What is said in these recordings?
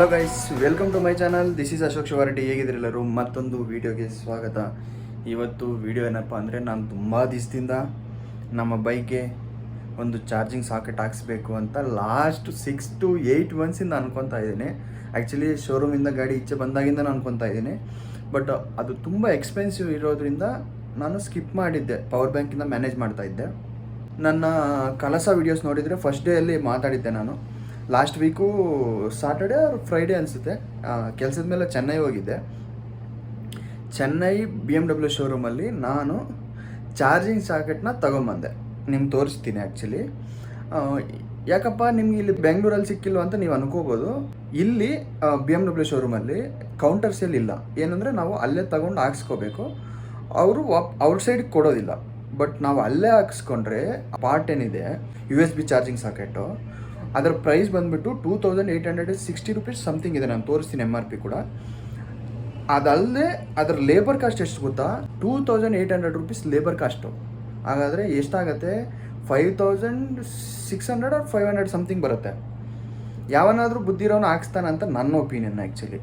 Hello guys welcome to my channel this is Ashok Shivareddy ಹೇಗಿದ್ರೆಲ್ಲರೂ ಮತ್ತೊಂದು ವೀಡಿಯೋಗೆ ಸ್ವಾಗತ. ಇವತ್ತು ವೀಡಿಯೋ ಏನಪ್ಪ ಅಂದರೆ ನಾನು ತುಂಬ ದಿವಸದಿಂದ ನಮ್ಮ ಬೈಕ್ಗೆ ಒಂದು ಚಾರ್ಜಿಂಗ್ ಸಾಕೆಟ್ ಹಾಕ್ಸ್ಬೇಕು ಅಂತ ಲಾಸ್ಟ್ ಸಿಕ್ಸ್ ಟು ಏಯ್ಟ್ ಮಂತ್ಸಿಂದ ಅನ್ಕೊತಾ ಇದ್ದೀನಿ. ಆ್ಯಕ್ಚುಲಿ ಶೋರೂಮಿಂದ ಗಾಡಿ ಈಚೆ ಬಂದಾಗಿಂದ ಅನ್ಕೊತಾ ಇದ್ದೀನಿ. ಬಟ್ ಅದು ತುಂಬ ಎಕ್ಸ್ಪೆನ್ಸಿವ್ ಇರೋದ್ರಿಂದ ನಾನು ಸ್ಕಿಪ್ ಮಾಡಿದ್ದೆ. ಪವರ್ ಬ್ಯಾಂಕಿಂದ ಮ್ಯಾನೇಜ್ ಮಾಡ್ತಾ ಇದ್ದೆ. ನನ್ನ ಕಲಸ ವೀಡಿಯೋಸ್ ನೋಡಿದರೆ ಫಸ್ಟ್ ಡೇಯಲ್ಲಿ ಮಾತಾಡಿದ್ದೆ ನಾನು. ಲಾಸ್ಟ್ ವೀಕು ಸಾಟರ್ಡೆ ಅವ್ರ ಫ್ರೈಡೇ ಅನಿಸುತ್ತೆ. ಕೆಲಸದ ಮೇಲೆ ಚೆನ್ನೈ ಹೋಗಿದ್ದೆ. ಚೆನ್ನೈ ಬಿ ಎಂ ಡಬ್ಲ್ಯೂ ಶೋರೂಮಲ್ಲಿ ನಾನು ಚಾರ್ಜಿಂಗ್ ಸಾಕೆಟ್ನ ತೊಗೊಂಬಂದೆ. ನಿಮ್ಗೆ ತೋರಿಸ್ತೀನಿ ಆ್ಯಕ್ಚುಲಿ ಯಾಕಪ್ಪ ನಿಮ್ಗೆ ಇಲ್ಲಿ ಬೆಂಗಳೂರಲ್ಲಿ ಸಿಕ್ಕಿಲ್ಲ ಅಂತ ನೀವು ಅನ್ಕೋಬೋದು. ಇಲ್ಲಿ ಬಿ ಎಂ ಡಬ್ಲ್ಯೂ ಶೋರೂಮಲ್ಲಿ ಕೌಂಟರ್ ಸೇಲ್ ಇಲ್ಲ. ಏನಂದರೆ ನಾವು ಅಲ್ಲೇ ತಗೊಂಡು ಹಾಕ್ಸ್ಕೋಬೇಕು. ಅವರು ವಾಪ್ ಔಟ್ ಸೈಡಿಗೆ ಕೊಡೋದಿಲ್ಲ. ಬಟ್ ನಾವು ಅಲ್ಲೇ ಹಾಕ್ಸ್ಕೊಂಡ್ರೆ ಪಾರ್ಟ್ ಏನಿದೆ? U S B charging socket ಅದರ ಪ್ರೈಸ್ ಬಂದುಬಿಟ್ಟು two thousand eight hundred sixty rupees something ಇದೆ, ನಾನು ತೋರಿಸ್ತೀನಿ ಎಂ ಆರ್ ಪಿ ಕೂಡ. ಅದಲ್ಲದೆ ಅದರ ಲೇಬರ್ ಕಾಸ್ಟ್ ಎಷ್ಟು ಗೊತ್ತಾ? Two thousand eight hundred rupees labour cost ಹಾಗಾದರೆ ಎಷ್ಟಾಗತ್ತೆ? Five thousand six hundred or five hundred something ಬರುತ್ತೆ. ಯಾವನಾದರೂ ಬುದ್ಧಿರೋನು ಹಾಕ್ಸ್ತಾನೆ ಅಂತ ನನ್ನ ಒಪಿನಿಯನ್ ಆ್ಯಕ್ಚುಲಿ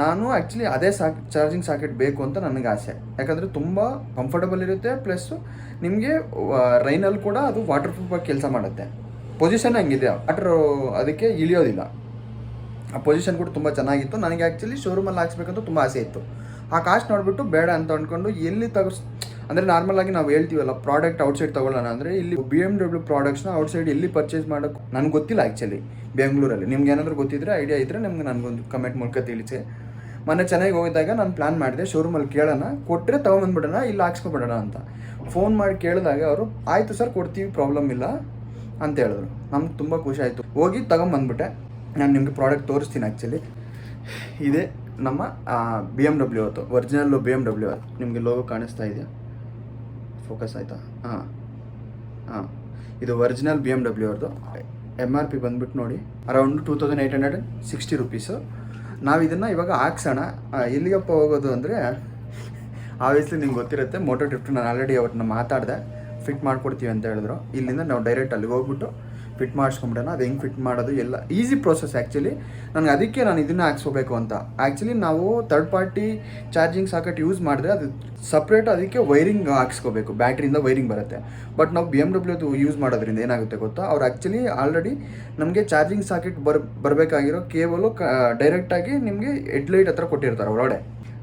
ನಾನು ಆ್ಯಕ್ಚುಲಿ ಅದೇ ಸಾಕ್ ಚಾರ್ಜಿಂಗ್ ಸಾಕೆಟ್ ಬೇಕು ಅಂತ ನನಗೆ ಆಸೆ. ಯಾಕಂದರೆ ತುಂಬ ಕಂಫರ್ಟಬಲ್ ಇರುತ್ತೆ ಪ್ಲಸ್ಸು ನಿಮಗೆ ರೈನಲ್ಲಿ ಕೂಡ ಅದು ವಾಟರ್ ಪ್ರೂಫಾಗಿ ಕೆಲಸ ಮಾಡುತ್ತೆ. ಪೊಸಿಷನ್ ಹಂಗಿದೆ. ಅಟ್ರು ಅದಕ್ಕೆ ಇಳಿಯೋದಿಲ್ಲ. ಆ ಪೊಸಿಷನ್ ಕೂಡ ತುಂಬ ಚೆನ್ನಾಗಿತ್ತು. ನನಗೆ ಆ್ಯಕ್ಚುಲಿ ಶೋರೂಮಲ್ಲಿ ಹಾಕ್ಸ್ಬೇಕಂತ ತುಂಬ ಆಸೆ ಇತ್ತು. ಆ ಕಾಸ್ಟ್ ನೋಡಿಬಿಟ್ಟು ಬೇಡ ಅಂತ ಅಂದ್ಕೊಂಡು ಎಲ್ಲಿ ತಗಸ್, ಅಂದರೆ ನಾರ್ಮಲ್ ಆಗಿ ನಾವು ಹೇಳ್ತೀವಲ್ಲ ಪ್ರಾಡಕ್ಟ್ ಔಟ್ಸೈಡ್ ತೊಗೊಳ್ಳೋಣ ಅಂದರೆ ಇಲ್ಲಿ ಬಿ ಎಂ ಡಬ್ಲ್ಯೂ ಪ್ರಾಡಕ್ಟ್ಸ್ನ ಔಟ್ಸೈಡ್ ಎಲ್ಲಿ ಪರ್ಚೇಸ್ ಮಾಡೋಕ್ಕೆ ನನಗೆ ಗೊತ್ತಿಲ್ಲ ಆ್ಯಕ್ಚುಲಿ ಬೆಂಗಳೂರಲ್ಲಿ ನಿಮ್ಗೆ ಏನಾದರೂ ಗೊತ್ತಿದ್ರೆ ಐಡಿಯಾ ಇದ್ದರೆ ನಿಮ್ಗೆ ನನಗೊಂದು ಕಮೆಂಟ್ ಮೂಲಕ ತಿಳಿಸಿ. ಮೊನ್ನೆ ಚೆನ್ನಾಗಿ ಹೋಗಿದ್ದಾಗ ನಾನು ಪ್ಲ್ಯಾನ್ ಮಾಡಿದೆ ಶೋರೂಮಲ್ಲಿ ಕೇಳೋಣ. ಕೊಟ್ಟರೆ ತೊಗೊಂಬಂದ್ಬಿಡೋಣ, ಇಲ್ಲ ಹಾಕ್ಸ್ಕೊಬಿಡೋಣ ಅಂತ. ಫೋನ್ ಮಾಡಿ ಕೇಳಿದಾಗ ಅವರು, ಆಯಿತು ಸರ್ ಕೊಡ್ತೀವಿ ಪ್ರಾಬ್ಲಮ್ ಇಲ್ಲ. ಅಂತ ಹೇಳಿದ್ರು. ನಮ್ಗೆ ತುಂಬ ಖುಷಿ ಆಯಿತು. ಹೋಗಿ ತಗೊಂಬಂದ್ಬಿಟ್ಟೆ. ನಾನು ನಿಮಗೆ ಪ್ರಾಡಕ್ಟ್ ತೋರಿಸ್ತೀನಿ ಆ್ಯಕ್ಚುಲಿ ಇದೇ ನಮ್ಮ ಬಿ ಎಂ ಡಬ್ಲ್ಯೂ ಅದು ಒರಿಜಿನಲ್ ಬಿ ಎಂ ಡಬ್ಲ್ಯೂ ನಿಮಗೆ ಲೋಗೋ ಕಾಣಿಸ್ತಾ ಇದೆಯಾ ಫೋಕಸ್ ಆಯಿತಾ? ಹಾಂ. ಹಾಂ. ಇದು ಒರಿಜಿನಲ್ ಬಿ ಎಂ ಡಬ್ಲ್ಯೂ ಅವ್ರದ್ದು ಎಂ ಆರ್ ಪಿ ಬಂದ್ಬಿಟ್ಟು ನೋಡಿ. Around two thousand eight hundred sixty rupees ನಾವು ಇದನ್ನು ಇವಾಗ ಹಾಕ್ಸೋಣ. ಎಲ್ಲಿಗಪ್ಪ ಹೋಗೋದು ಅಂದರೆ ಆಬ್ವಿಯಸ್ಲಿ ನಿಮ್ಗೆ ಗೊತ್ತಿರುತ್ತೆ ಮೋಟೋ ಡ್ರಿಫ್ಟ್ ನಾನು ಆಲ್ರೆಡಿ ಅವ್ರನ್ನ ಮಾತಾಡಿದೆ. ಫಿಟ್ ಮಾಡ್ಕೊಡ್ತೀವಿ ಅಂತ ಹೇಳಿದ್ರು. ಇಲ್ಲಿಂದ ನಾವು ಡೈರೆಕ್ಟ್ ಅಲ್ಲಿಗೆ ಹೋಗ್ಬಿಟ್ಟು ಫಿಟ್ ಮಾಡಿಸ್ಕೊಂಬಿಡೋಣ. ಅದು ಹೆಂಗೆ ಫಿಟ್ ಮಾಡೋದು ಎಲ್ಲ ಈಸಿ ಪ್ರೋಸೆಸ್ ಆ್ಯಕ್ಚುಲಿ ನನಗೆ ಅದಕ್ಕೆ ನಾನು ಇದನ್ನ ಹಾಕ್ಸ್ಕೋಬೇಕು ಅಂತ. ಆ್ಯಕ್ಚುಲಿ ನಾವು third party charging socket use ಮಾಡಿದ್ರೆ ಅದು ಸಪ್ರೇಟ್ ಅದಕ್ಕೆ ವೈರಿಂಗ್ ಹಾಕ್ಸ್ಕೋಬೇಕು. ಬ್ಯಾಟ್ರಿಯಿಂದ ವೈರಿಂಗ್ ಬರುತ್ತೆ. ಬಟ್ ನಾವು ಬಿ ಎಂ ಡಬ್ಲ್ಯೂದು ಯೂಸ್ ಮಾಡೋದ್ರಿಂದ ಏನಾಗುತ್ತೆ ಗೊತ್ತಾ? ಅವ್ರು ಆ್ಯಕ್ಚುಲಿ ಆಲ್ರೆಡಿ ನಮಗೆ ಚಾರ್ಜಿಂಗ್ ಸಾಕೆಟ್ ಬರ್, ಬರಬೇಕಾಗಿರೋ ಕೇವಲ ಕ ಡೈರೆಕ್ಟಾಗಿ ನಿಮಗೆ ಹೆಡ್ಲೈಟ್ ಹತ್ರ ಕೊಟ್ಟಿರ್ತಾರೆ ಒಳಗಡೆ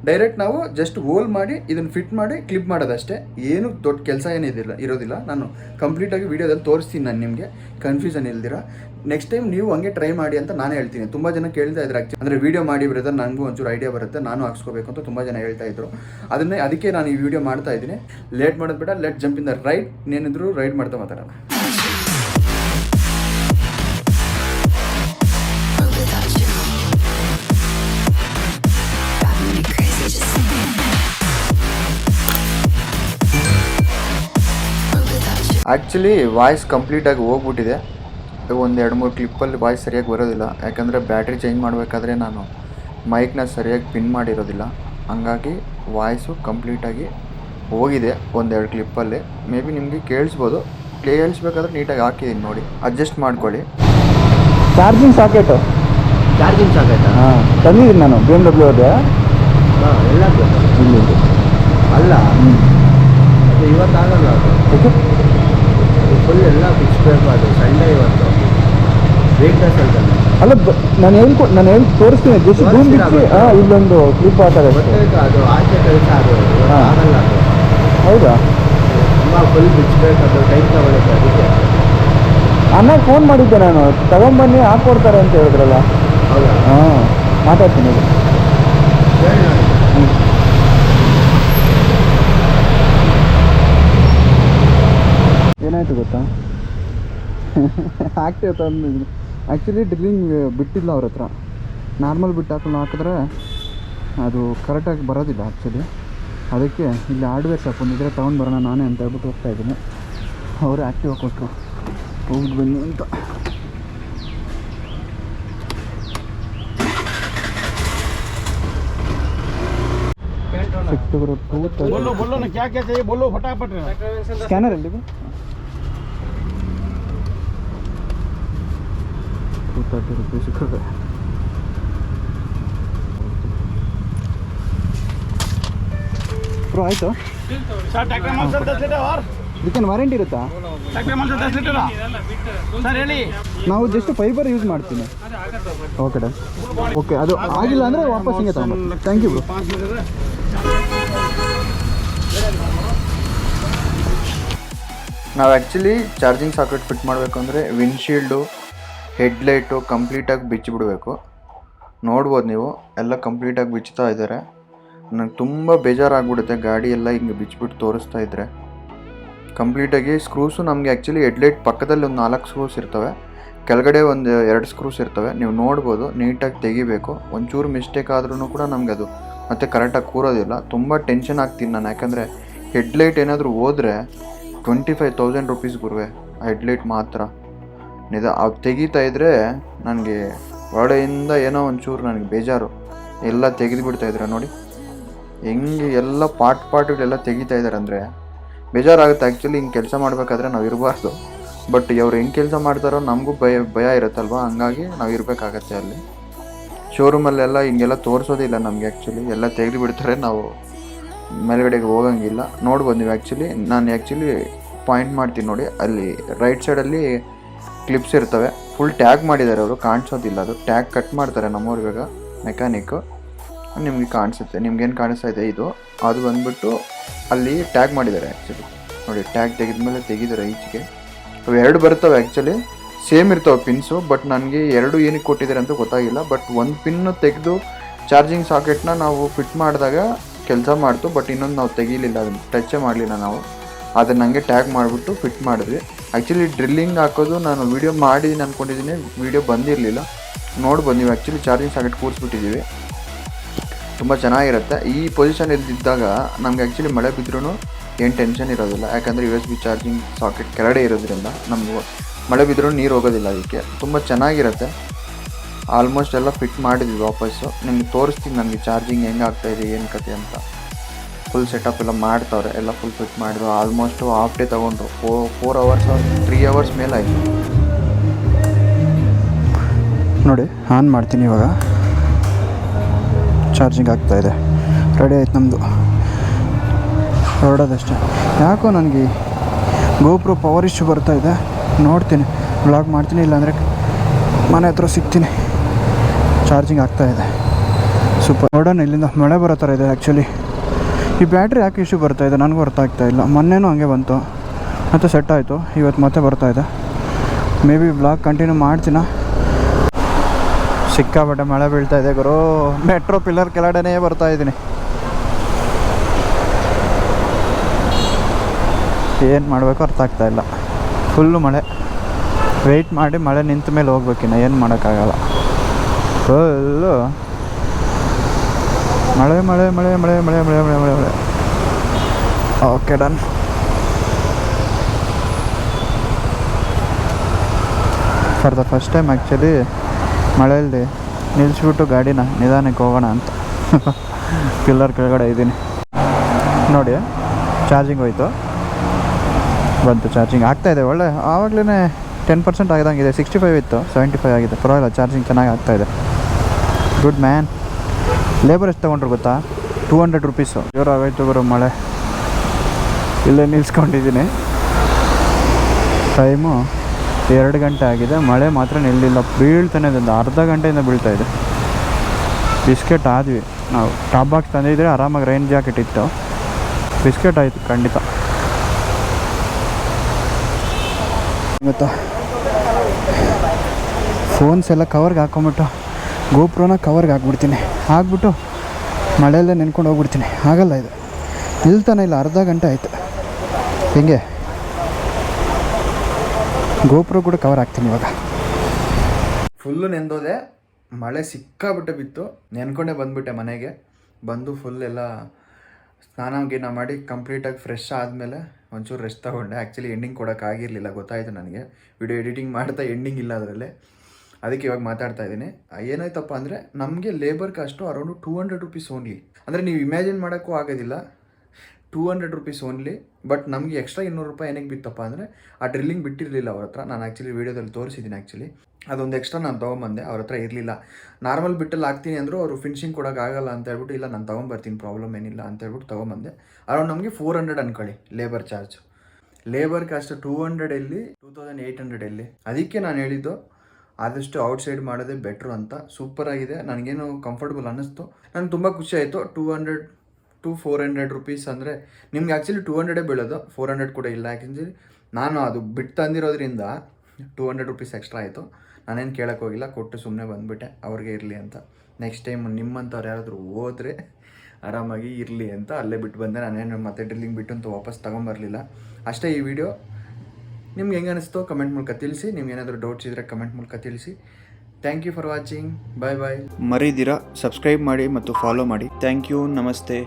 ಡೈರೆಕ್ಟ್ ನಾವು ಜಸ್ಟ್ ಹೋಲ್ ಮಾಡಿ, ಇದನ್ನು ಫಿಟ್ ಮಾಡಿ ಕ್ಲಿಪ್ ಮಾಡೋದಷ್ಟೇ. ಏನು ದೊಡ್ಡ ಕೆಲಸ ಏನಿದಿಲ್ಲ ಇರೋದಿಲ್ಲ. ನಾನು ಕಂಪ್ಲೀಟಾಗಿ ವೀಡಿಯೋದಲ್ಲಿ ತೋರಿಸ್ತೀನಿ ನಾನು ನಿಮಗೆ. ಕನ್ಫ್ಯೂಷನ್ ಇಲ್ದಿರ. ನೆಕ್ಸ್ಟ್ ಟೈಮ್ ನೀವು ಹಂಗೆ ಟ್ರೈ ಮಾಡಿ ಅಂತ ನಾನು ಹೇಳ್ತೀನಿ. ತುಂಬ ಜನ ಕೇಳ್ತಾ ಇದ್ರೆ ಆ್ಯಕ್ಚುಲಿ ಅಂದರೆ ವೀಡಿಯೋ ಮಾಡಿ ಬ್ರದರ್ ನನಗೂ ಒಂಚೂರು ಐಡಿಯಾ ಬರುತ್ತೆ. ನಾನು ಹಾಕ್ಸ್ಕೋಬೇಕು ಅಂತ ತುಂಬ ಜನ ಹೇಳ್ತಾ ಇದ್ರು. ಅದನ್ನೇ, ಅದಕ್ಕೆ ನಾನು ಈ ವಿಡಿಯೋ ಮಾಡ್ತಾ ಇದ್ದೀನಿ. ಲೇಟ್ ಮಾಡೋದು ಬೇಡ ಲೆಟ್ ಜಂಪಿಂದ ರೈಟ್ ಏನಿದ್ರು ರೈಡ್ ಮಾಡ್ತಾ ಮಾತಾಡೋಣ. ಆ್ಯಕ್ಚುಲಿ ವಾಯ್ಸ್ ಕಂಪ್ಲೀಟಾಗಿ ಹೋಗ್ಬಿಟ್ಟಿದೆ. ಒಂದು ಎರಡು ಮೂರು ಕ್ಲಿಪ್ಪಲ್ಲಿ ವಾಯ್ಸ್ ಸರಿಯಾಗಿ ಬರೋದಿಲ್ಲ. ಯಾಕಂದರೆ ಬ್ಯಾಟ್ರಿ ಚೇಂಜ್ ಮಾಡಬೇಕಾದ್ರೆ ನಾನು ಮೈಕ್ನ ಸರಿಯಾಗಿ ಪಿನ್ ಮಾಡಿರೋದಿಲ್ಲ. ಹಂಗಾಗಿ ವಾಯ್ಸು ಕಂಪ್ಲೀಟಾಗಿ ಹೋಗಿದೆ ಒಂದೆರಡು ಕ್ಲಿಪ್ಪಲ್ಲಿ ಮೇ ಬಿ ನಿಮಗೆ ಕೇಳಿಸ್ಬೋದು. ಕೇಳಿಸ್ಬೇಕಾದ್ರೆ ನೀಟಾಗಿ ಹಾಕಿದ್ದೀನಿ ನೋಡಿ. ಅಡ್ಜಸ್ಟ್ ಮಾಡ್ಕೊಳ್ಳಿ. ಚಾರ್ಜಿಂಗ್ ಸಾಕೆಟು ಚಾರ್ಜಿಂಗ್ ಸಾಕೆಟ್ ಹಾಂ ತಂದಿದ್ದೀನಿ ನಾನು. ಬಿ ಎಂ ಡಬ್ಲ್ಯೂ ಅದೇ. ಹಾಂ ಎಲ್ಲ. ಅಲ್ಲ? ಇವತ್ತಾಗಲ್ಲ ಅದು? ಎಲ್ಲ ಬಿಚ್ಚಬೇಕು ಅದು ಸಂಡೇ ಇವತ್ತು ವೀಕ್ನೆಸ್ ಅಂತ ಅಲ್ಲ ನಾನು ಹೇಳ್ಕೊ ನಾನು ಹೇಳಿ ತೋರಿಸ್ತೀನಿ ಜಸ್ಟ್ ಭೂಮಿ ಬಿಟ್ಟು ಬಿಚ್ಚಿ? ಹಾಂ ಇಲ್ಲೊಂದು ಕ್ಲಿಪ್ ಹಾಕೋದು ಗೊತ್ತಾಯ್ತು ಅದು ಆಚೆ ಕೆಲಸ ಅದು ಹಾ. ಆಗಲ್ಲ ಅದು ಹೌದಾ ತುಂಬ ಫುಲ್ ಬಿಚ್ಚಬೇಕು ಅದು ಟೈಮ್ ತಗೊಳುತ್ತೆ ಅದಕ್ಕೆ ಅಣ್ಣ ಫೋನ್ ಮಾಡಿದ್ದೆ ನಾನು ತಗೊಂಬನ್ನಿ ಹಾಕ್ಕೊಡ್ತಾರೆ ಅಂತ ಹೇಳಿದ್ರಲ್ಲ ಹೌದಾ ಹಾಂ ಮಾತಾಡ್ತೀನಿ. ಹೇಳಿ. ಏನಾಯ್ತು ಗೊತ್ತಾ? ಆ್ಯಕ್ಟಿವ್ ತಂದು ಆ್ಯಕ್ಚುಲಿ ಡ್ರಿಲ್ಲಿಂಗ್ ಬಿಟ್ಟಿಲ್ಲ ಅವ್ರ ಹತ್ರ. ನಾರ್ಮಲ್ ಬಿಟ್ಟು ಹಾಕೊಂಡು ಹಾಕಿದ್ರೆ ಅದು ಕರೆಕ್ಟಾಗಿ ಬರೋದಿಲ್ಲ ಆ್ಯಕ್ಚುಲಿ ಅದಕ್ಕೆ ಇಲ್ಲಿ ಹಾರ್ಡ್ವೇರ್ ಶಾಪ್ ಒಂದಿದ್ರೆ ತೊಗೊಂಡು ಬರೋಣ ನಾನೇ ಅಂತ ಹೇಳ್ಬಿಟ್ಟು ಹೋಗ್ತಾ ಇದ್ದೀನಿ. ಅವರು ಆ್ಯಕ್ಟಿವ್ ಕೊಟ್ಟರು ಹೋಗಿ ಬನ್ನಿ ಅಂತ. ಸ್ಕ್ಯಾನರ್ ಎಲ್ಲಿದೆ? ತರ್ಟಿ ರುಪೀಸ್ ಸಿಗ್ತದೆ ಬ್ರೋ ಆಯಿತು ಇದಕ್ಕೇನು ವಾರಂಟಿ ಇರುತ್ತಾ? ನಾವು ಜಸ್ಟ್ ಫೈಬರ್ ಯೂಸ್ ಮಾಡ್ತೀನಿ. ಓಕೆ ಡನ್ ಓಕೆ ಅದು ಆಗಿಲ್ಲ ಅಂದರೆ ವಾಪಸ್ ಹಿಂಗೆ ತಗೊಂಡು ಥ್ಯಾಂಕ್ ಯು ಬ್ರೋ ನಾವು ಆ್ಯಕ್ಚುಲಿ ಚಾರ್ಜಿಂಗ್ ಸಾಕೆಟ್ ಫಿಟ್ ಮಾಡಬೇಕು ಅಂದರೆ ವಿಂಡ್ಶೀಲ್ಡು ಹೆಡ್ಲೈಟು ಕಂಪ್ಲೀಟಾಗಿ ಬಿಚ್ಚಿಬಿಡಬೇಕು. ನೋಡ್ಬೋದು ನೀವು, ಎಲ್ಲ ಕಂಪ್ಲೀಟಾಗಿ ಬಿಚ್ಚುತ್ತಾ ಇದ್ದಾರೆ. ನನಗೆ ತುಂಬ ಬೇಜಾರಾಗ್ಬಿಡುತ್ತೆ, ಗಾಡಿ ಎಲ್ಲ ಹಿಂಗೆ ಬಿಚ್ಚಿಬಿಟ್ಟು ತೋರಿಸ್ತಾ ಇದ್ದರೆ ಕಂಪ್ಲೀಟಾಗಿ ಸ್ಕ್ರೂಸು ನಮಗೆ ಆ್ಯಕ್ಚುಲಿ ಹೆಡ್ಲೈಟ್ ಪಕ್ಕದಲ್ಲಿ ಒಂದು ನಾಲ್ಕು ಸ್ಕ್ರೂಸ್ ಇರ್ತವೆ. ಕೆಳಗಡೆ ಒಂದು ಎರಡು ಸ್ಕ್ರೂಸ್ ಇರ್ತವೆ. ನೀವು ನೋಡ್ಬೋದು, ನೀಟಾಗಿ ತೆಗಿಬೇಕು. ಒಂಚೂರು ಮಿಸ್ಟೇಕ್ ಆದ್ರೂ ಕೂಡ ನಮಗೆ ಅದು ಮತ್ತೆ ಕರೆಕ್ಟಾಗಿ ಕೂರೋದಿಲ್ಲ. ತುಂಬ ಟೆನ್ಷನ್ ಆಗ್ತೀನಿ ನಾನು. ಯಾಕಂದರೆ ಹೆಡ್ಲೈಟ್ ಏನಾದರೂ ಹೋದರೆ ಟ್ವೆಂಟಿ ಫೈವ್ ತೌಸಂಡ್ ರುಪೀಸ್ ಗುರುವೆ, ಆ ಹೆಡ್ಲೈಟ್ ಮಾತ್ರ. ನಿಜ ಅದು ತೆಗಿತಾ ಇದ್ದರೆ ನನಗೆ ಒಳೆಯಿಂದ ಏನೋ ಒಂಚೂರು ನನಗೆ ಬೇಜಾರು. ಎಲ್ಲ ತೆಗೆದು ಬಿಡ್ತಾ ಇದ್ದಾರೆ ನೋಡಿ. ಹೆಂಗೆ ಎಲ್ಲ ಪಾರ್ಟ್ ಪಾರ್ಟ್ಗಳೆಲ್ಲ ತೆಗಿತಾ ಇದ್ದಾರೆ ಅಂದರೆ ಬೇಜಾರಾಗುತ್ತೆ. ಆ್ಯಕ್ಚುಲಿ ಹಿಂಗೆ ಕೆಲಸ ಮಾಡಬೇಕಾದ್ರೆ ನಾವು ಇರಬಾರ್ದು. ಬಟ್ ಅವ್ರು ಹೆಂಗೆ ಕೆಲಸ ಮಾಡ್ತಾರೋ ನಮಗೂ ಭಯ ಭಯ ಇರುತ್ತಲ್ವ? ಹಂಗಾಗಿ ನಾವು ಇರಬೇಕಾಗತ್ತೆ ಅಲ್ಲಿ. ಶೋರೂಮಲ್ಲೆಲ್ಲ ಹಿಂಗೆಲ್ಲ ತೋರಿಸೋದಿಲ್ಲ ನಮಗೆ ಆ್ಯಕ್ಚುಲಿ ಎಲ್ಲ ತೆಗೆದು ಬಿಡ್ತಾರೆ ನಾವು ಮೇಲ್ಗಡೆಗೆ ಹೋಗಂಗಿಲ್ಲ. ನೋಡ್ಬೋದು ನೀವು ಆ್ಯಕ್ಚುಲಿ ನಾನು ಆ್ಯಕ್ಚುಲಿ ಪಾಯಿಂಟ್ ಮಾಡ್ತೀನಿ ನೋಡಿ. ಅಲ್ಲಿ ರೈಟ್ ಸೈಡಲ್ಲಿ ಕ್ಲಿಪ್ಸ್ ಇರ್ತವೆ. ಫುಲ್ ಟ್ಯಾಗ್ ಮಾಡಿದ್ದಾರೆ ಅವರು, ಕಾಣಿಸೋದಿಲ್ಲ ಅದು. ಟ್ಯಾಗ್ ಕಟ್ ಮಾಡ್ತಾರೆ ನಮ್ಮವ್ರು ಇವಾಗ ಮೆಕ್ಯಾನಿಕ್ಕು ನಿಮಗೆ ಕಾಣಿಸುತ್ತೆ. ನಿಮ್ಗೇನು ಕಾಣಿಸ್ತಾ ಇದೆ ಇದು? ಅದು ಬಂದ್ಬಿಟ್ಟು ಅಲ್ಲಿ ಟ್ಯಾಗ್ ಮಾಡಿದ್ದಾರೆ ಆ್ಯಕ್ಚುಲಿ ನೋಡಿ ಟ್ಯಾಗ್ ತೆಗೆದ್ಮೇಲೆ ತೆಗಿದ್ದಾರೆ ಈಚೆಗೆ. ಅವು ಎರಡು ಬರ್ತವೆ ಆ್ಯಕ್ಚುಲಿ ಸೇಮ್ ಇರ್ತವೆ ಪಿನ್ಸು ಬಟ್ ನನಗೆ ಎರಡು ಏನಕ್ಕೆ ಕೊಟ್ಟಿದ್ದಾರೆ ಅಂತ ಗೊತ್ತಾಗಿಲ್ಲ. ಬಟ್ ಒಂದು ಪಿನ್ನು ತೆಗೆದು ಚಾರ್ಜಿಂಗ್ ಸಾಕೆಟ್ನ ನಾವು ಫಿಟ್ ಮಾಡಿದಾಗ ಕೆಲಸ ಮಾಡ್ತು ಬಟ್ ಇನ್ನೊಂದು ನಾವು ತೆಗೀಲಿಲ್ಲ, ಅದನ್ನು ಟಚ್ಚೇ ಮಾಡಲಿಲ್ಲ ನಾವು. ಅದನ್ನ ನನಗೆ ಟ್ಯಾಗ್ ಮಾಡಿಬಿಟ್ಟು ಫಿಟ್ ಮಾಡಿದ್ವಿ. ಆ್ಯಕ್ಚುಲಿ ಡ್ರಿಲ್ಲಿಂಗ್ ಹಾಕೋದು ನಾನು ವೀಡಿಯೋ ಮಾಡಿದ್ದೀನಿ ಅಂದ್ಕೊಂಡಿದ್ದೀನಿ ವೀಡಿಯೋ ಬಂದಿರಲಿಲ್ಲ. ನೋಡಿ ನೀವು ಆ್ಯಕ್ಚುಲಿ ಚಾರ್ಜಿಂಗ್ ಸಾಕೆಟ್ ಕೂರಿಸ್ಬಿಟ್ಟಿದ್ದೀವಿ ತುಂಬ ಚೆನ್ನಾಗಿರುತ್ತೆ. ಈ ಪೊಸಿಷನ್ ಇದ್ದಿದ್ದಾಗ ನಮಗೆ ಆ್ಯಕ್ಚುಲಿ ಮಳೆ ಬಿದ್ದರೂ ಏನು ಟೆನ್ಷನ್ ಇರೋದಿಲ್ಲ. ಯಾಕಂದರೆ U S B charging socket ಕೆಳಗಡೆ ಇರೋದ್ರಿಂದ ನಮಗೂ ಮಳೆ ಬಿದ್ದರೂ ನೀರು ಹೋಗೋದಿಲ್ಲ ಅದಕ್ಕೆ. ತುಂಬ ಚೆನ್ನಾಗಿರುತ್ತೆ. ಆಲ್ಮೋಸ್ಟ್ ಎಲ್ಲ ಫಿಟ್ ಮಾಡಿದ್ವಿ ವಾಪಸ್ಸು. ನಿಮ್ಗೆ ತೋರಿಸ್ತೀನಿ ನನಗೆ ಚಾರ್ಜಿಂಗ್ ಹೆಂಗೆ ಆಗ್ತಾಯಿದೆ ಏನು ಕತೆ ಅಂತ. ಫುಲ್ ಸೆಟಪ್ ಎಲ್ಲ ಮಾಡ್ತವ್ರೆ, ಎಲ್ಲ ಫುಲ್ ಫಿಟ್ ಮಾಡಿದ್ರು. ಆಲ್ಮೋಸ್ಟು ಹಾಫ್ ಡೇ ತೊಗೊಂಡ್ರು. ಫೋ ಫೋರ್ ಅವರ್ಸ್ ತ್ರೀ ಅವರ್ಸ್ ಮೇಲೆ ಆಯಿತು. ನೋಡಿ ಆನ್ ಮಾಡ್ತೀನಿ ಇವಾಗ. ಚಾರ್ಜಿಂಗ್ ಆಗ್ತಾ ಇದೆ. ರೆಡಿ ಆಯ್ತು ನಮ್ಮದು ಹೊರಡೋದಷ್ಟೇ ಯಾಕೋ ನನಗೆ ಗೋಪ್ರೋ ಪವರ್ ಇಶ್ಯೂ ಬರ್ತಾ ಇದೆ. ನೋಡ್ತೀನಿ. ಬ್ಲಾಗ್ ಮಾಡ್ತೀನಿ, ಇಲ್ಲಾಂದರೆ ಮನೆ ಹತ್ರ ಸಿಗ್ತೀನಿ. ಚಾರ್ಜಿಂಗ್ ಆಗ್ತಾ ಇದೆ. ಸೂಪರ್ ನೋಡೋಣ ಇಲ್ಲಿಂದ. ಮಳೆ ಬರೋ ಥರ ಇದೆ ಆ್ಯಕ್ಚುಲಿ ಈ ಬ್ಯಾಟ್ರಿ ಯಾಕೆ ಇಶ್ಯೂ ಬರ್ತಾ ಇದೆ? ನನಗೂ ಅರ್ಥ ಆಗ್ತಾ ಇಲ್ಲ. ಮೊನ್ನೆನೂ ಹಂಗೆ ಬಂತು. ಮತ್ತು ಸೆಟ್ ಆಯಿತು. ಇವತ್ತು ಮತ್ತೆ ಬರ್ತಾ ಇದೆ. ಮೇ ಬಿ ಬ್ಲಾಗ್ ಕಂಟಿನ್ಯೂ ಮಾಡ್ತೀನ? ಸಿಕ್ಕಾಪಟ್ಟೆ ಮಳೆ ಬೀಳ್ತಾ ಇದೆ ಗುರು. ಮೆಟ್ರೋ ಪಿಲ್ಲರ್ ಕೆಳಗಡೆನೇ ಬರ್ತಾ ಇದ್ದೀನಿ. ಏನು ಮಾಡಬೇಕು ಅರ್ಥ ಆಗ್ತಾ ಇಲ್ಲ. ಫುಲ್ಲು ಮಳೆ. ವೆಯ್ಟ್ ಮಾಡಿ ಮಳೆ ನಿಂತ ಮೇಲೆ ಹೋಗ್ಬೇಕಿನ್ನ. ಏನು ಮಾಡೋಕ್ಕಾಗಲ್ಲ. ಫುಲ್ಲು ಮಳೆ ಮಳೆ ಮಳೆ ಮಳೆ ಮಳೆ ಮಳೆ ಮಳೆ ಮಳೆ ಮಳೆ. Okay done for the first time actually ಮಳೆಯಲ್ಲಿ ನಿಲ್ಲಿಸ್ಬಿಟ್ಟು ಗಾಡಿನ ನಿಧಾನಕ್ಕೆ ಹೋಗೋಣ ಅಂತ. ಪಿಲ್ಲರ್ ಕೆಳಗಡೆ ಇದ್ದೀನಿ. ನೋಡಿ ಚಾರ್ಜಿಂಗ್ ಹೋಯಿತು. ಬಂತು ಚಾರ್ಜಿಂಗ್ ಆಗ್ತಾಯಿದೆ ಒಳ್ಳೆ. ಆವಾಗಲೇ ಟೆನ್ ಪರ್ಸೆಂಟ್ ಆಗ್ದಂಗಿದೆ. ಸಿಕ್ಸ್ಟಿ ಫೈವ್ ಇತ್ತು. ಸೆವೆಂಟಿ ಫೈವ್ ಆಗಿದೆ. ಪರವಾಗಿಲ್ಲ ಚಾರ್ಜಿಂಗ್ ಚೆನ್ನಾಗಿ ಆಗ್ತಾಯಿದೆ ಗುಡ್ ಮ್ಯಾನ್ ಲೇಬರ್ ಎಷ್ಟು ತೊಗೊಂಡ್ರು ಗೊತ್ತಾ? ಟೂ ಹಂಡ್ರೆಡ್ ರುಪೀಸು ಜೋರಾಗೋಯ್ತು ಬರೋ ಮಳೆ. ಇಲ್ಲೇ ನಿಲ್ಸ್ಕೊಂಡಿದ್ದೀನಿ. ಟೈಮು ಎರಡು ಗಂಟೆ ಆಗಿದೆ. ಮಳೆ ಮಾತ್ರ ನಿಲ್ಲಿಲ್ಲ. ಬೀಳ್ತಾನೆ ಇದೆ. ಅರ್ಧ ಗಂಟೆಯಿಂದ ಬೀಳ್ತಾ ಇದೆ. ಬಿಸ್ಕೆಟ್ ಆದ್ವಿ. ನಾವು ಟಾಪ್ ಬಾಕ್ಸ್ ತಂದಿದ್ರೆ ಆರಾಮಾಗಿ ರೈನ್ ಜಾಕೆಟ್ ಇತ್ತು. ಬಿಸ್ಕೆಟ್ ಆಯಿತು ಖಂಡಿತ. ಗೊತ್ತಾ ಫೋನ್ಸ್ ಎಲ್ಲ ಕವರ್ಗೆ ಹಾಕೊಂಬಿಟ್ಟು ಗೋಪ್ರೋನ ಕವರ್ಗೆ ಹಾಕ್ಬಿಡ್ತೀನಿ. ಹಾಕ್ಬಿಟ್ಟು ಮಳೆಯಲ್ಲೇ ನೆನ್ಕೊಂಡು ಹೋಗ್ಬಿಡ್ತೀನಿ. ಆಗಲ್ಲ ಇದು. ನಿಲ್ತಾನೆ ಇಲ್ಲ, ಅರ್ಧ ಗಂಟೆ ಆಯಿತು. ಹೆಂಗೆ? ಗೋಪುರ ಕೂಡ ಕವರ್ ಹಾಕ್ತೀನಿ ಇವಾಗ. ಫುಲ್ಲು ನೆಂದೋದೆ, ಮಳೆ ಸಿಕ್ಕಾಬಿಟ್ಟೆ ಬಿತ್ತು. ನೆನ್ಕೊಂಡೇ ಬಂದುಬಿಟ್ಟೆ ಮನೆಗೆ. ಬಂದು ಫುಲ್ ಎಲ್ಲ ಸ್ನಾನ ಗೀನ ಮಾಡಿ ಕಂಪ್ಲೀಟಾಗಿ ಫ್ರೆಶ್ ಆದಮೇಲೆ ಒಂಚೂರು ರೆಸ್ಟ್ ತಗೊಂಡೆ. ಆ್ಯಕ್ಚುಲಿ ಎಂಡಿಂಗ್ ಕೊಡೋಕ್ಕಾಗಿರಲಿಲ್ಲ ಗೊತ್ತಾಯಿತು ನನಗೆ. ವಿಡಿಯೋ ಎಡಿಟಿಂಗ್ ಮಾಡ್ತಾ ಎಂಡಿಂಗ್ ಇಲ್ಲ ಅದರಲ್ಲಿ. ಅದಕ್ಕೆ ಇವಾಗ ಮಾತಾಡ್ತಾ ಇದ್ದೀನಿ. ಏನಾಯ್ತಪ್ಪ ಅಂದರೆ ನಮಗೆ labour cost around two hundred rupees only ಅಂದರೆ ನೀವು ಇಮ್ಯಾಜಿನ್ ಮಾಡೋಕ್ಕೂ ಆಗೋದಿಲ್ಲ. Two hundred rupees only but ನಮಗೆ ಎಕ್ಸ್ಟ್ರಾ ಇನ್ನೂರು ರೂಪಾಯಿ ಏನಕ್ಕೆ ಬಿತ್ತಪ್ಪ ಅಂದರೆ ಆ ಡ್ರಿಲ್ಲಿಂಗ್ ಬಿಟ್ಟಿರಲಿಲ್ಲ ಅವ್ರ ಹತ್ರ. ನಾನು ಆ್ಯಕ್ಚುಲಿ ವೀಡಿಯೋದಲ್ಲಿ ತೋರಿಸಿದ್ದೀನಿ ಆ್ಯಕ್ಚುಲಿ ಅದೊಂದು ಎಕ್ಸ್ಟ್ರಾ ನಾನು ತೊಗೊಂಬಂದೆ, ಅವ್ರ ಹತ್ರ ಇರಲಿಲ್ಲ. ನಾರ್ಮಲ್ ಬಿಟ್ಟಲ್ಲಿ ಹಾಕ್ತೀನಿ ಅಂದರೂ ಅವರು ಫಿನಿಶಿಂಗ್ ಕೊಡೋಕ್ಕಾಗಲ್ಲ ಅಂತ ಹೇಳ್ಬಿಟ್ಟು, ಇಲ್ಲ ನಾನು ತೊಗೊಂಬರ್ತೀನಿ ಪ್ರಾಬ್ಲಮ್ ಏನಿಲ್ಲ ಅಂತ ಹೇಳ್ಬಿಟ್ಟು ತೊಗೊಂಬಂದೆ. ಅರೌಂಡ್ ನಮಗೆ ಫೋರ್ ಹಂಡ್ರೆಡ್ ಅನ್ಕೊಳ್ಳಿ labour charge labour cost two hundred ಎಲ್ಲಿ ಟೂ ತೌಸಂಡ್ ಏಯ್ಟ್ ಹಂಡ್ರೆಡ್ ಎಲ್ಲಿ ಅದಕ್ಕೆ ನಾನು ಹೇಳಿದ್ದು ಆದಷ್ಟು ಔಟ್ಸೈಡ್ ಮಾಡೋದೇ ಬೆಟ್ರು ಅಂತ ಸೂಪರ್ ಆಗಿದೆ. ನನಗೇನು ಕಂಫರ್ಟಬಲ್ ಅನ್ನಿಸ್ತು. ನನಗೆ ತುಂಬ ಖುಷಿ ಆಯಿತು. Two hundred to four hundred rupees ಅಂದರೆ ನಿಮ್ಗೆ ಆ್ಯಕ್ಚುಲಿ ಟೂ ಹಂಡ್ರೆಡೇ ಬೀಳೋದು. ಫೋರ್ ಹಂಡ್ರೆಡ್ ಕೂಡ ಇಲ್ಲ. ಯಾಕೆಂದರೆ ನಾನು ಅದು ಬಿಟ್ಟು ತಂದಿರೋದ್ರಿಂದ ಟೂ ಹಂಡ್ರೆಡ್ ರುಪೀಸ್ ಎಕ್ಸ್ಟ್ರಾ ಆಯಿತು. ನಾನೇನು ಕೇಳೋಕೆ ಹೋಗಿಲ್ಲ. ಕೊಟ್ಟು ಸುಮ್ಮನೆ ಬಂದುಬಿಟ್ಟೆ. ಅವ್ರಿಗೆ ಇರಲಿ ಅಂತ. ನೆಕ್ಸ್ಟ್ ಟೈಮ್ ನಿಮ್ಮಂಥವ್ರು ಯಾರಾದರೂ ಹೋದರೆ ಆರಾಮಾಗಿ ಇರಲಿ ಅಂತ. ಅಲ್ಲೇ ಬಿಟ್ಟು ಬಂದೆ. ನಾನೇನು ಮತ್ತೆ ಡ್ರಿಲ್ಲಿಂಗ್ ಬಿಟ್ಟು ಅಂತ ವಾಪಸ್ ತೊಗೊಂಬರಲಿಲ್ಲ. ಅಷ್ಟೇ ಈ ವಿಡಿಯೋ ನಿಮ್ಗೆ ಹೆಂಗೆ ಅನಿಸ್ತೋ ಕಮೆಂಟ್ ಮೂಲಕ ತಿಳಿಸಿ. ನಿಮ್ಗೆ ಏನಾದರೂ ಡೌಟ್ಸ್ ಇದ್ದರೆ ಕಮೆಂಟ್ ಮೂಲಕ ತಿಳಿಸಿ. Thank you for watching bye bye ಮರೀದಿರಾ subscribe ಮಾಡಿ ಮತ್ತು ಫಾಲೋ ಮಾಡಿ. ಥ್ಯಾಂಕ್ ಯು ನಮಸ್ತೆ.